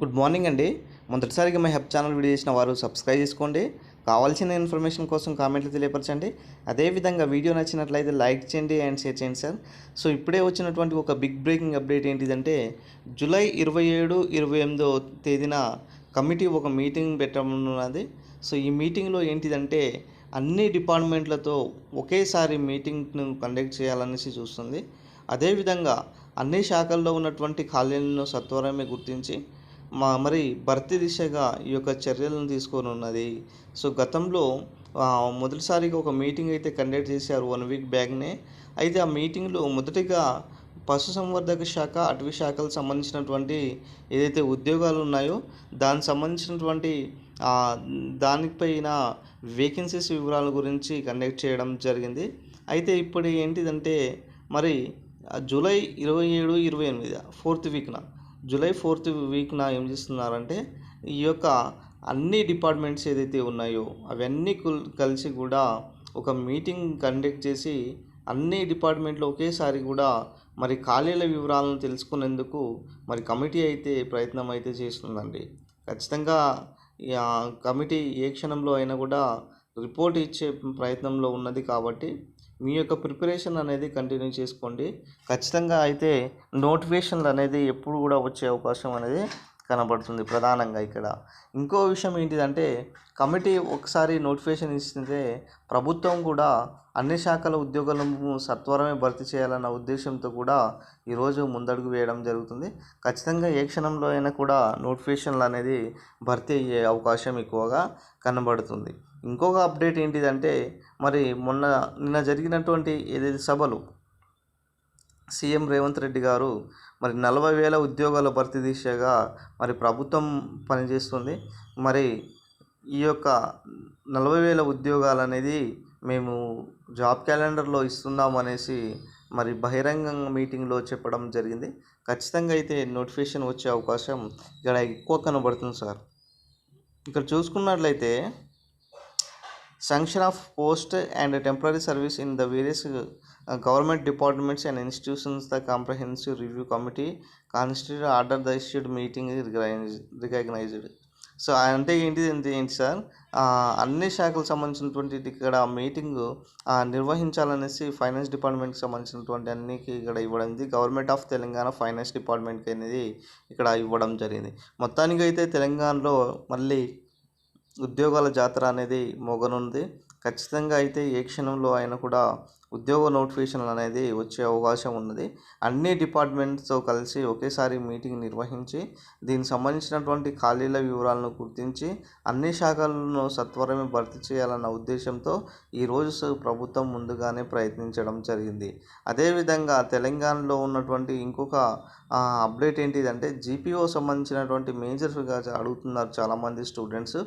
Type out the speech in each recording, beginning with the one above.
Good morning అండి. మొదటిసారిగా మా హెల్ప్ ఛానల్ వీడియో చేసిన వారు సబ్స్క్రైబ్ చేసుకోండి. కావాల్సిన ఇన్ఫర్మేషన్ కోసం కామెంట్లు తెలియపరచండి. అదేవిధంగా వీడియో నచ్చినట్లయితే లైక్ చేయండి అండ్ షేర్ చేయండి సార్. సో ఇప్పుడే వచ్చినటువంటి ఒక బిగ్ బ్రేకింగ్ అప్డేట్ ఏంటిదంటే జూలై ఇరవై ఏడు ఇరవై ఎనిమిదో తేదీన కమిటీ ఒక మీటింగ్ పెట్టనున్నది సో ఈ మీటింగ్లో ఏంటిదంటే అన్ని డిపార్ట్మెంట్లతో ఒకేసారి మీటింగ్ను కండక్ట్ చేయాలనేసి చూస్తుంది. అదేవిధంగా అన్ని శాఖల్లో ఉన్నటువంటి ఖాళీలను సత్వరమే గుర్తించి మా మరి భర్తీ దిశగా ఈ యొక్క చర్యలను తీసుకొని ఉన్నది. సో గతంలో మొదటిసారిగా ఒక మీటింగ్ అయితే కండక్ట్ చేశారు వన్ వీక్ బ్యాక్నే. అయితే ఆ మీటింగ్లో మొదటిగా పశుసంవర్ధక శాఖ అటవీ శాఖలకు సంబంధించినటువంటి ఏదైతే ఉద్యోగాలు ఉన్నాయో దానికి సంబంధించినటువంటి దానిపైన వేకెన్సీస్ వివరాల గురించి కండక్ట్ చేయడం జరిగింది. అయితే ఇప్పుడు ఏంటిదంటే మరి జూలై ఇరవై ఏడు ఇరవై ఎనిమిది ఫోర్త్ వీక్న జూలై ఫోర్త్ వీక్న ఏం చేస్తున్నారంటే ఈ యొక్క అన్ని డిపార్ట్మెంట్స్ ఏదైతే ఉన్నాయో అవన్నీ కలిసి కూడా ఒక మీటింగ్ కండక్ట్ చేసి అన్ని డిపార్ట్మెంట్లో ఒకేసారి కూడా మరి ఖాళీల వివరాలను తెలుసుకునేందుకు మరి కమిటీ అయితే ప్రయత్నం అయితే చేస్తుందండి. ఖచ్చితంగా కమిటీ ఏ క్షణంలో అయినా కూడా రిపోర్ట్ ఇచ్చే ప్రయత్నంలో ఉన్నది కాబట్టి మీ యొక్క ప్రిపరేషన్ అనేది కంటిన్యూ చేసుకోండి. ఖచ్చితంగా అయితే నోటిఫికేషన్లు అనేది ఎప్పుడు కూడా వచ్చే అవకాశం అనేది కనబడుతుంది ప్రధానంగా ఇక్కడ. ఇంకో విషయం ఏంటిదంటే కమిటీ ఒకసారి నోటిఫికేషన్ ఇస్తే ప్రభుత్వం కూడా అన్ని శాఖల ఉద్యోగులను సత్వరమే భర్తీ చేయాలన్న ఉద్దేశంతో కూడా ఈరోజు ముందడుగు వేయడం జరుగుతుంది. ఖచ్చితంగా ఏ క్షణంలో అయినా కూడా నోటిఫికేషన్లు అనేది భర్తీ అయ్యే అవకాశం ఎక్కువగా కనబడుతుంది. ఇంకొక అప్డేట్ ఏంటిదంటే మరి మొన్న నిన్న జరిగినటువంటి ఏదైతే సభలు సీఎం రేవంత్ రెడ్డి గారు మరి నలభై వేల ఉద్యోగాల భర్తీ దిశగా మరి ప్రభుత్వం పనిచేస్తుంది. మరి ఈ యొక్క నలభై వేల ఉద్యోగాలు అనేది మేము జాబ్ క్యాలెండర్లో ఇస్తున్నాం అనేసి మరి బహిరంగ మీటింగ్లో చెప్పడం జరిగింది. ఖచ్చితంగా అయితే నోటిఫికేషన్ వచ్చే అవకాశం ఇక్కడ ఎక్కువ కనబడుతుంది సార్. ఇక్కడ చూసుకున్నట్లయితే sanction of post and temporary service in the various uh, government departments and institutions the comprehensive review committee constituted order the issued meeting is recognized- recognized so అంటే ఏంటి అంటే ఏంటి సార్ ఆ, అన్ని శాఖలకు సంబంధించినటువంటి ఇక్కడ మీటింగ్ నిర్వహించాలనేసి ఫైనాన్స్ డిపార్ట్మెంట్కి సంబంధించినటువంటి అన్నికి ఇక్కడ ఇవ్వడం ఇది గవర్నమెంట్ ఆఫ్ తెలంగాణ ఫైనాన్స్ డిపార్ట్మెంట్కి అనేది ఇక్కడ ఇవ్వడం జరిగింది మొత్తానికి అయితే తెలంగాణలో మళ్ళీ ఉద్యోగాల జాతర అనేది మోగనుంది. ఖచ్చితంగా అయితే ఏ క్షణంలో అయినా కూడా ఉద్యోగ నోటిఫికేషన్లు అనేది వచ్చే అవకాశం ఉన్నది. అన్ని డిపార్ట్మెంట్స్తో కలిసి ఒకేసారి మీటింగ్ నిర్వహించి దీనికి సంబంధించినటువంటి ఖాళీల వివరాలను గుర్తించి అన్ని శాఖలను సత్వరమే భర్తీ చేయాలన్న ఉద్దేశంతో ఈరోజు ప్రభుత్వం ముందుగానే ప్రయత్నించడం జరిగింది. అదేవిధంగా తెలంగాణలో ఉన్నటువంటి ఇంకొక అప్డేట్ ఏంటిదంటే జీపీఓ సంబంధించినటువంటి మేజర్గా అడుగుతున్నారు చాలామంది స్టూడెంట్స్.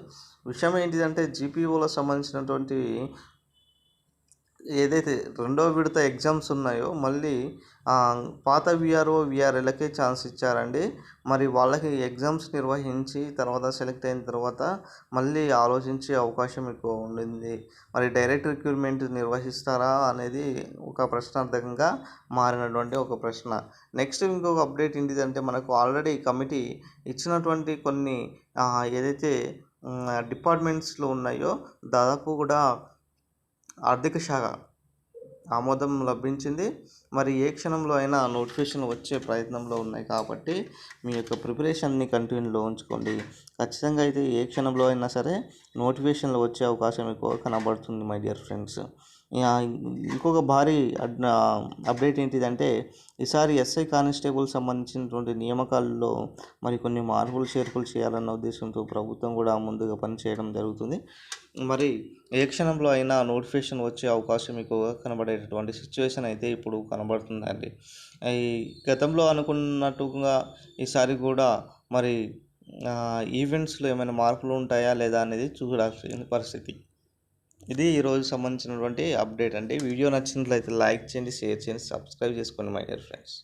విషయం ఏంటిదంటే జీపీఓలకు సంబంధించినటువంటి ఏదైతే రెండో విడత ఎగ్జామ్స్ ఉన్నాయో మళ్ళీ పాత విఆర్ఓ విఆర్ఎలకే ఛాన్స్ ఇచ్చారండి. మరి వాళ్ళకి ఎగ్జామ్స్ నిర్వహించి తర్వాత సెలెక్ట్ అయిన తర్వాత మళ్ళీ ఆలోచించే అవకాశం ఎక్కువ ఉండింది. మరి డైరెక్ట్ రిక్రూట్మెంట్ నిర్వహిస్తారా అనేది ఒక ప్రశ్నార్థకంగా మారినటువంటి ఒక ప్రశ్న. నెక్స్ట్ ఇంకొక అప్డేట్ ఏంటిదంటే మనకు ఆల్రెడీ కమిటీ ఇచ్చినటువంటి కొన్ని ఏదైతే డిపార్ట్మెంట్స్లో ఉన్నాయో దాదాపు కూడా ఆర్థిక శాఖ ఆమోదం లభించింది. మరి ఏ క్షణంలో అయినా నోటిఫికేషన్ వచ్చే ప్రయత్నంలో ఉన్నాయి కాబట్టి మీ యొక్క ప్రిపరేషన్ని కంటిన్యూలో ఉంచుకోండి. ఖచ్చితంగా అయితే ఏ క్షణంలో అయినా సరే నోటిఫికేషన్లు వచ్చే అవకాశం ఎక్కువ కనబడుతుంది మై డియర్ ఫ్రెండ్స్ ఇంకొక భారీ అప్డేట్ ఏంటిదంటే ఈసారి ఎస్ఐ కానిస్టేబుల్ సంబంధించినటువంటి నియామకాల్లో మరి కొన్ని మార్పులు చేర్పులు చేయాలన్న ఉద్దేశంతో ప్రభుత్వం కూడా ముందుగా పనిచేయడం జరుగుతుంది. మరి ఏ క్షణంలో అయినా నోటిఫికేషన్ వచ్చే అవకాశం ఎక్కువగా కనబడేటటువంటి సిచ్యువేషన్ అయితే ఇప్పుడు కనబడుతుందండి. ఈ గతంలో అనుకున్నట్టుగా ఈసారి కూడా మరి ఈవెంట్స్లో ఏమైనా మార్పులు ఉంటాయా లేదా అనేది చూడాల్సిన పరిస్థితి. ఇది ఈరోజు సంబంధించినటువంటి అప్డేట్ అండి. వీడియో నచ్చినట్లయితే లైక్ చేయండి షేర్ చేయండి సబ్స్క్రైబ్ చేసుకోండి మై డియర్ ఫ్రెండ్స్